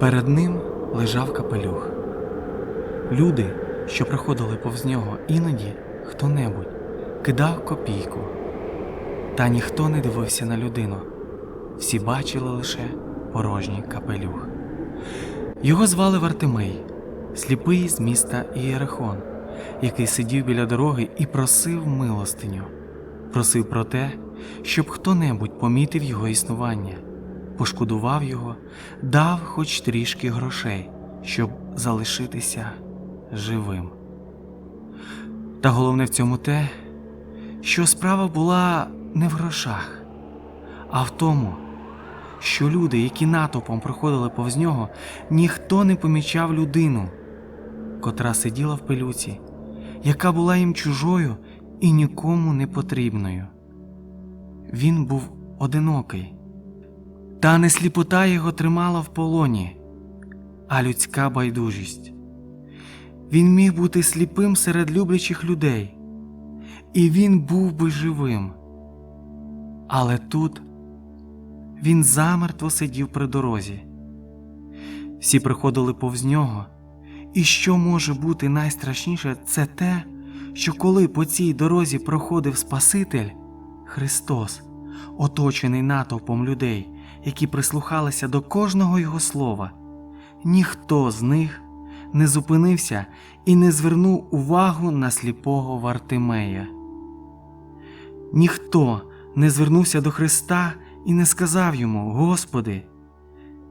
Перед ним лежав капелюх. Люди, що проходили повз нього, іноді хто-небудь кидав копійку. Та ніхто не дивився на людину. Всі бачили лише порожній капелюх. Його звали Вартимей, сліпий з міста Ієрихон, який сидів біля дороги і просив милостиню. Просив про те, щоб хто-небудь помітив його існування, пошкодував його, дав хоч трішки грошей, щоб залишитися живим. Та головне в цьому те, що справа була не в грошах, а в тому, що люди, які натовпом проходили повз нього, ніхто не помічав людину, котра сиділа в пилюці, яка була їм чужою і нікому не потрібною. Він був одинокий, та не сліпота його тримала в полоні, а людська байдужість. Він міг бути сліпим серед люблячих людей, і він був би живим. Але тут він замертво сидів при дорозі. Всі приходили повз нього, і що може бути найстрашніше, це те, що коли по цій дорозі проходив Спаситель Христос, оточений натовпом людей, які прислухалися до кожного його слова, ніхто з них не зупинився і не звернув увагу на сліпого Вартимея. Ніхто не звернувся до Христа і не сказав йому: Господи,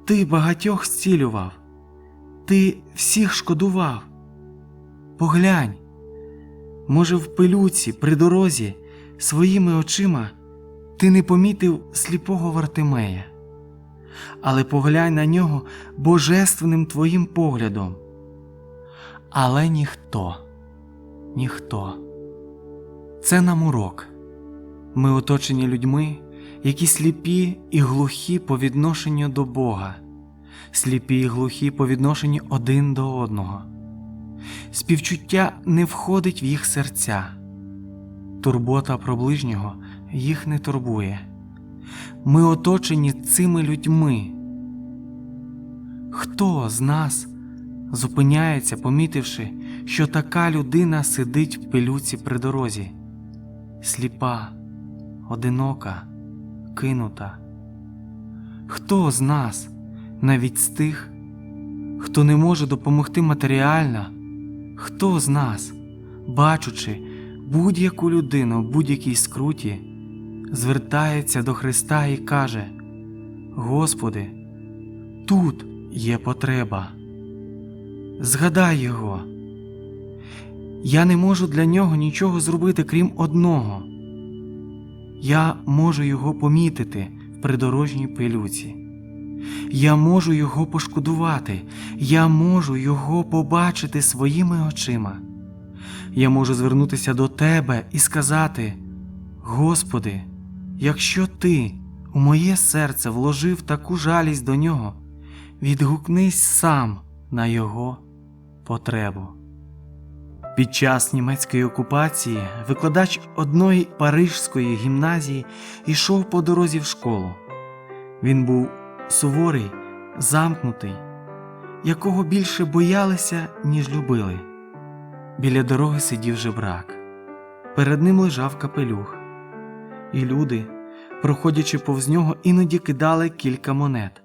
Ти багатьох зцілював, Ти всіх шкодував. Поглянь, може, в пилюці при дорозі своїми очима ти не помітив сліпого Вартимея, але поглянь на нього божественним твоїм поглядом. Але ніхто, ніхто. Це нам урок. Ми оточені людьми, які сліпі і глухі по відношенню до Бога, сліпі і глухі по відношенню один до одного. Співчуття не входить в їх серця, турбота про ближнього їх не турбує. Ми оточені цими людьми. Хто з нас зупиняється, помітивши, що така людина сидить в пилюці при дорозі, сліпа, одинока, кинута? Хто з нас, навіть з тих, хто не може допомогти матеріально, хто з нас, бачучи будь-яку людину в будь-якій скруті, звертається до Христа і каже: Господи, тут є потреба. Згадай його. Я не можу для нього нічого зробити, крім одного. Я можу його помітити в придорожній пилюці. Я можу його пошкодувати, я можу його побачити своїми очима. Я можу звернутися до Тебе і сказати: Господи, якщо Ти у моє серце вложив таку жалість до нього, відгукнись сам на його потребу. Під час німецької окупації викладач одної парижської гімназії йшов по дорозі в школу. Він був суворий, замкнутий, якого більше боялися, ніж любили. Біля дороги сидів жебрак. Перед ним лежав капелюх, і люди, проходячи повз нього, іноді кидали кілька монет.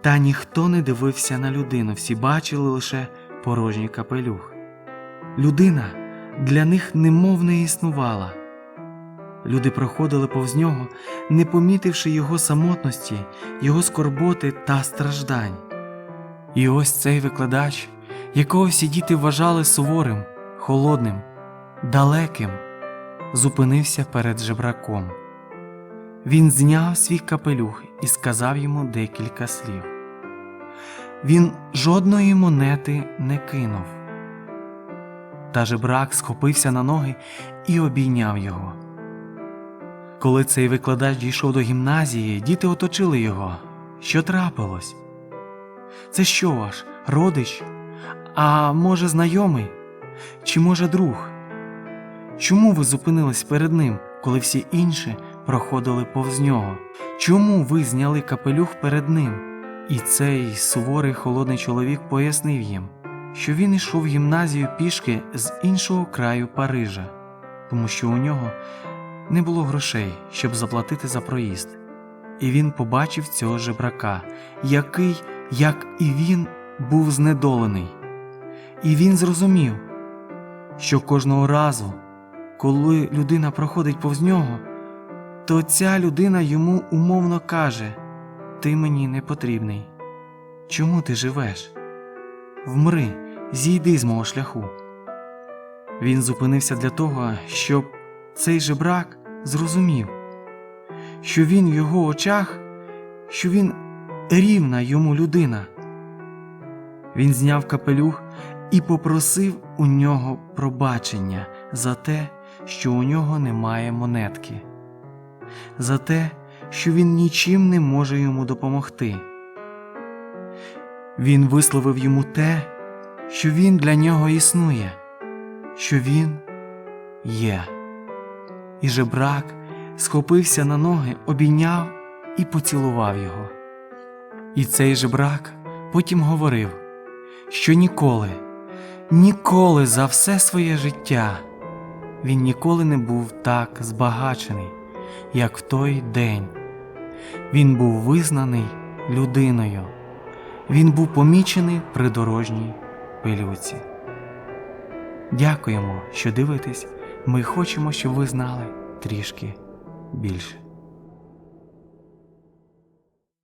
Та ніхто не дивився на людину, всі бачили лише порожній капелюх. Людина для них немов не існувала. Люди проходили повз нього, не помітивши його самотності, його скорботи та страждань. І ось цей викладач, якого всі діти вважали суворим, холодним, далеким, зупинився перед жебраком. Він зняв свій капелюх і сказав йому декілька слів. Він жодної монети не кинув. Та жебрак схопився на ноги і обійняв його. Коли цей викладач дійшов до гімназії, діти оточили його. Що трапилось? Це що ваш родич? А може, знайомий? Чи може друг? Чому ви зупинились перед ним, коли всі інші проходили повз нього? Чому ви зняли капелюх перед ним, І цей суворий холодний чоловік пояснив їм, що він йшов в гімназію пішки з іншого краю Парижа, тому що у нього не було грошей, щоб заплатити за проїзд. І він побачив цього жебрака, який, як і він, був знедолений. І він зрозумів, що кожного разу, коли людина проходить повз нього, то ця людина йому умовно каже: Ти мені не потрібний. Чому ти живеш? Вмри, зійди з мого шляху. Він зупинився для того, щоб цей жебрак зрозумів, що він в його очах, що він рівна йому людина. Він зняв капелюх і попросив у нього пробачення за те, що у нього немає монетки, за те, що він нічим не може йому допомогти. Він висловив йому те, що він для нього існує, що він є. І жебрак схопився на ноги, обійняв і поцілував його. І цей жебрак потім говорив, що ніколи, ніколи за все своє життя він ніколи не був так збагачений, як в той день. Він був визнаний людиною, він був помічений при дорожній пилюці. Дякуємо, що дивитесь. Ми хочемо, щоб ви знали трішки більше.